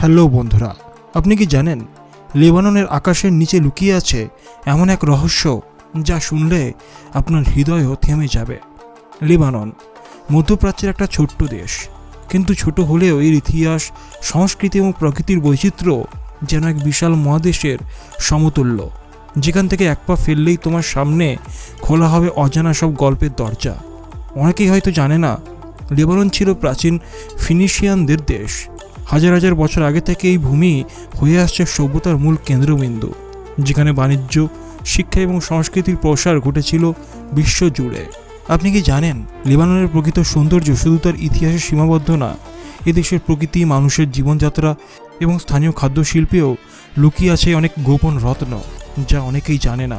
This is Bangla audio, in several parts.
হ্যালো বন্ধুরা, আপনি কি জানেন, লেবাননের আকাশের নিচে লুকিয়ে আছে এমন এক রহস্য যা শুনলে আপনার হৃদয়ও থেমে যাবে। লেবানন, মধ্যপ্রাচ্যের একটা ছোট্ট দেশ, কিন্তু ছোট হলেও এর ইতিহাস, সংস্কৃতি এবং প্রকৃতির বৈচিত্র্য যেন এক বিশাল মহাদেশের সমতুল্য, যেখান থেকে এক পা ফেললেই তোমার সামনে খোলা হবে অজানা সব গল্পের দরজা। অনেকেই হয়তো জানে না, লেবানন ছিল প্রাচীন ফিনিশিয়ানদের দেশ। হাজার হাজার বছর আগে থেকে এই ভূমি হয়ে আসছে সভ্যতার মূল কেন্দ্রবিন্দু, যেখানে বাণিজ্য, শিক্ষা এবং সংস্কৃতির প্রসার ঘটেছিল বিশ্ব জুড়ে। আপনি কি জানেন, লেবাননের প্রকৃত সৌন্দর্য শুধু তার ইতিহাসে সীমাবদ্ধ না, এদেশের প্রকৃতি, মানুষের জীবনযাত্রা এবং স্থানীয় খাদ্যশিল্পেও লুকিয়ে আছে অনেক গোপন রত্ন, যা অনেকেই জানে না।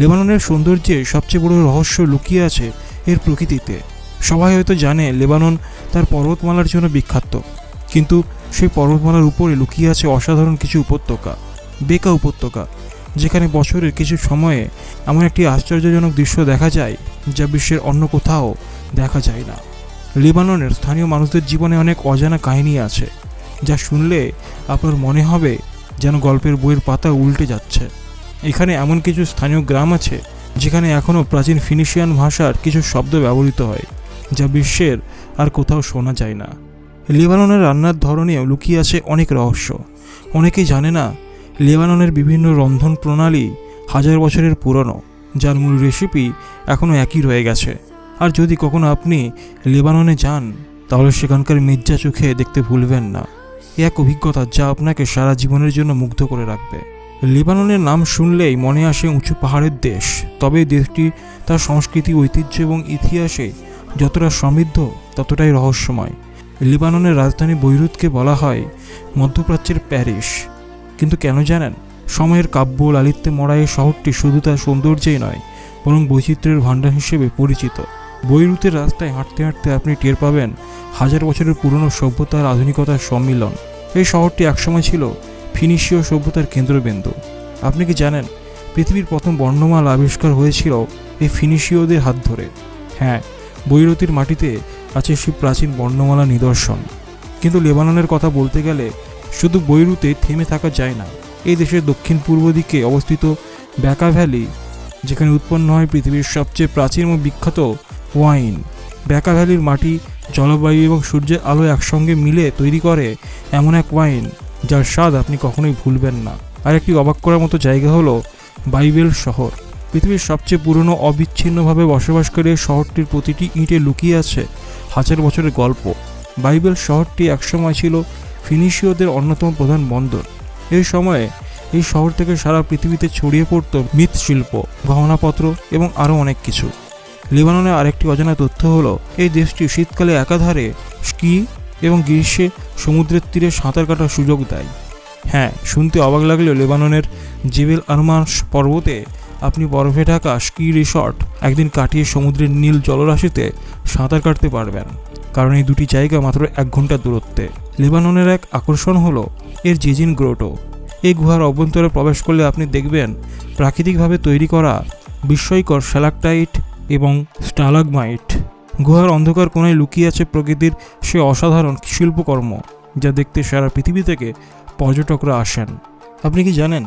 লেবাননের সৌন্দর্যে সবচেয়ে বড় রহস্য লুকিয়ে আছে এর প্রকৃতিতে। সবাই হয়তো জানে, লেবানন তার পর্বতমালার জন্য বিখ্যাত, কিন্তু সেই পর্বতমালার উপরে লুকিয়ে আছে অসাধারণ কিছু উপত্যকা, বেকা উপত্যকা, যেখানে বছরের কিছু সময়ে এমন একটি আশ্চর্যজনক দৃশ্য দেখা যায় যা বিশ্বের অন্য কোথাও দেখা যায় না। লেবাননের স্থানীয় মানুষদের জীবনে অনেক অজানা কাহিনী আছে, যা শুনলে আপনার মনে হবে যেন গল্পের বইয়ের পাতা উল্টে যাচ্ছে। এখানে এমন কিছু স্থানীয় গ্রাম আছে, যেখানে এখনও প্রাচীন ফিনিশিয়ান ভাষার কিছু শব্দ ব্যবহৃত হয়, যা বিশ্বের আর কোথাও শোনা যায় না। লেবাননের রান্নার ধরনেও লুকিয়ে আছে অনেক রহস্য। অনেকেই জানে না, লেবাননের বিভিন্ন রন্ধন প্রণালী হাজার বছরের পুরনো, যার মূল রেসিপি এখনও একই রয়ে গেছে। আর যদি কখনো আপনি লেবাননে যান, তাহলে সেখানকার মির্জা চোখে দেখতে ভুলবেন না। এ এক অভিজ্ঞতা যা আপনাকে সারা জীবনের জন্য মুগ্ধ করে রাখবে। লেবাননের নাম শুনলেই মনে আসে উঁচু পাহাড়ের দেশ, তবে দেশটি তার সংস্কৃতি, ঐতিহ্য এবং ইতিহাসে যতটা সমৃদ্ধ, ততটাই রহস্যময়। লেবাননের রাজধানী বৈরুতকে বলা হয় মধ্যপ্রাচ্যের প্যারিস। কিন্তু কেন জানেন? সময়ের কাব্য লালিত্যে মরা এই শহরটি শুধু তার সৌন্দর্যেই নয়, বরং বৈচিত্র্যের ভাণ্ডার হিসেবে পরিচিত। বৈরুতের রাস্তায় হাঁটতে হাঁটতে আপনি টের পাবেন হাজার বছরের পুরনো সভ্যতার আধুনিকতার সম্মিলন। এই শহরটি একসময় ছিল ফিনিশীয় সভ্যতার কেন্দ্রবিন্দু। আপনি কি জানেন, পৃথিবীর প্রথম বর্ণমালা আবিষ্কার হয়েছিল এই ফিনিশীয়দের হাত ধরে? হ্যাঁ বৈরতির মাটিতে আছে সেই প্রাচীন বর্ণমালা নিদর্শন। কিন্তু লেবাননের কথা বলতে গেলে শুধু বৈরুতে থেমে থাকা যায় না। এই দেশের দক্ষিণ পূর্ব দিকে অবস্থিত ব্যাকা ভ্যালি, যেখানে উৎপন্ন হয় পৃথিবীর সবচেয়ে প্রাচীন এবং বিখ্যাত ওয়াইন। ব্যাকা ভ্যালির মাটি জলবায়ু এবং সূর্যের আলো একসঙ্গে মিলে তৈরি করে এমন এক ওয়াইন, যার স্বাদ আপনি কখনোই ভুলবেন না। আর একটি অবাক করার মতো জায়গা হলো বাইবেল শহর। পৃথিবীর সবচেয়ে পুরনো অবিচ্ছিন্নভাবে বসবাসকারী এই শহরটির প্রতিটি ইঁটে লুকিয়ে আছে হাজার বছরের গল্প। বাইবেল শহরটি একসময় ছিল ফিনিশীয়দের অন্যতম প্রধান বন্দর। এই সময়ে এই শহর থেকে সারা পৃথিবীতে ছড়িয়ে পড়ত মৃৎশিল্প, গহনাপত্র এবং আরও অনেক কিছু। লেবাননের আরেকটি অজানা তথ্য হলো, এই দেশটি শীতকালে একাধারে স্কি এবং গ্রীষ্মে সমুদ্রের তীরে সাঁতার কাটার সুযোগ দেয়। হ্যাঁ শুনতে অবাক লাগলেও লেবাননের জেবেল আরমাস পর্বতে আপনি বরফে ঢাকা স্কি রিসর্ট একদিন কাটিয়ে সমুদ্রের নীল জলরাশিতে সাঁতার কাটতে পারবেন। কারণ এই দুটি জায়গা মাত্র এক ঘণ্টার দূরত্বে। লেবাননের এক আকর্ষণ হলো এর জেজিন গ্রোটো। এই গুহার অভ্যন্তরে প্রবেশ করলে আপনি দেখবেন প্রাকৃতিকভাবে তৈরি করা বিস্ময়কর স্যালাকটাইট এবং স্টালাগমাইট। গুহার অন্ধকার কোণায় লুকিয়ে আছে প্রকৃতির সে অসাধারণ শিল্পকর্ম, যা দেখতে সারা পৃথিবী থেকে পর্যটকরা আসেন। আপনি কি জানেন,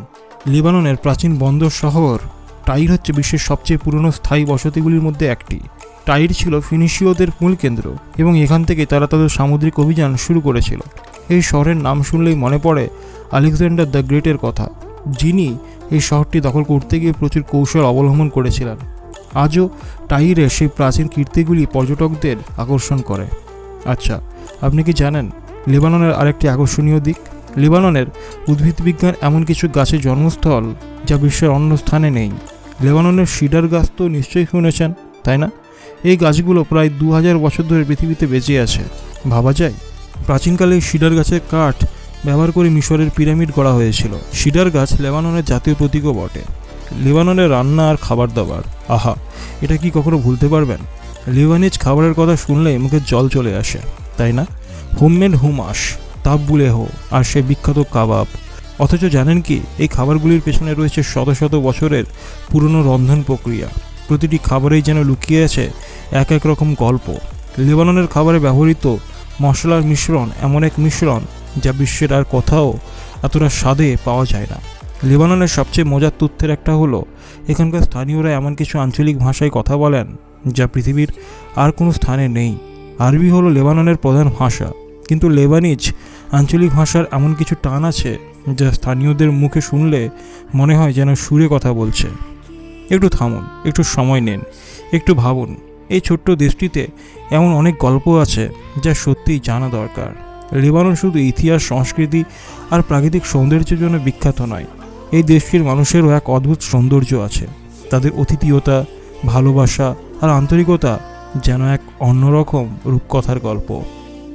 লেবাননের প্রাচীন বন্দর শহর টাইর হচ্ছে বিশ্বের সবচেয়ে পুরনো স্থায়ী বসতিগুলির মধ্যে একটি। টাইর ছিল ফিনিশীয়দের মূল কেন্দ্র এবং এখান থেকে তারা তাদের সামুদ্রিক অভিযান শুরু করেছিল। এই শহরের নাম শুনলেই মনে পড়ে আলেকজান্ডার দ্য গ্রেটের কথা, যিনি এই শহরটি দখল করতে গিয়ে প্রচুর কৌশল অবলম্বন করেছিলেন। আজও টাইরের সেই প্রাচীন কীর্তিগুলি পর্যটকদের আকর্ষণ করে। আচ্ছা আপনি কি জানেন লেবাননের আরেকটি আকর্ষণীয় দিক? লেবাননের উদ্ভিদবিজ্ঞান এমন কিছু গাছের জন্মস্থল যা বিশ্বের অন্য স্থানে নেই। লেবাননের সিডার গাছ তো নিশ্চয়ই শুনেছেন, তাই না? এই গাছগুলো প্রায় দু হাজার বছর ধরে পৃথিবীতে বেঁচে আছে। ভাবা যায়, প্রাচীনকালে সিডার গাছের কাঠ ব্যবহার করে মিশরের পিরামিড গড়া হয়েছিল। সিডার গাছ লেবাননের জাতীয় প্রতীকও বটে। লেবাননের রান্না আর খাবার দাবার। আহা, এটা কি কখনো ভুলতে পারবেন? লেবানিজ খাবারের কথা শুনলে মুখে জল চলে আসে, তাই না? হোমমেড হুমাস তাববুলেহ আর সে বিখ্যাত কাবাব। অথচ জানেন কি, এই খাবারগুলির পেছনে রয়েছে শত শত বছরের পুরনো রন্ধন প্রক্রিয়া। প্রতিটি খাবারেই যেন লুকিয়ে আছে এক এক রকম গল্প। লেবাননের খাবারে ব্যবহৃত মশলার মিশ্রণ এমন এক মিশ্রণ যা বিশ্বের আর কোথাও এতটা স্বাদে পাওয়া যায় না। লেবাননের সবচেয়ে মজার তথ্যের একটা হলো, এখানকার স্থানীয়রা এমন কিছু আঞ্চলিক ভাষায় কথা বলেন যা পৃথিবীর আর কোনো স্থানে নেই। আরবি হলো লেবাননের প্রধান ভাষা, কিন্তু লেবানিজ আঞ্চলিক ভাষার এমন কিছু টান আছে যা স্থানীয়দের মুখে শুনলে মনে হয় যেন সুরে কথা বলছে। একটু থামুন, একটু সময় নিন, একটু ভাবুন। এই ছোট্ট দেশটিতে এমন অনেক গল্প আছে যা সত্যিই জানা দরকার। লেবানন শুধু ইতিহাস, সংস্কৃতি আর প্রাকৃতিক সৌন্দর্যের জন্য বিখ্যাত নয়। এই দেশটির মানুষেরও এক অদ্ভুত সৌন্দর্য আছে। তাদের অতিথিয়তা, ভালোবাসা আর আন্তরিকতা যেন এক অন্যরকম রূপকথার গল্প।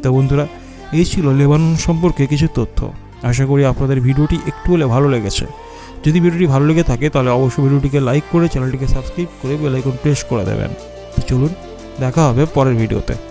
তা বন্ধুরা, এই ছিল লেবানন সম্পর্কে কিছু তথ্য। আশা করি আপনাদের ভিডিওটি একটু হলে ভালো লেগেছে। যদি ভিডিওটি ভালো লেগে থাকে তাহলে অবশ্যই ভিডিওটিকে লাইক করে চ্যানেলটিকে সাবস্ক্রাইব করে বেলাইকন প্রেস করে দেবেন। চলুন, দেখা হবে পরের ভিডিওতে।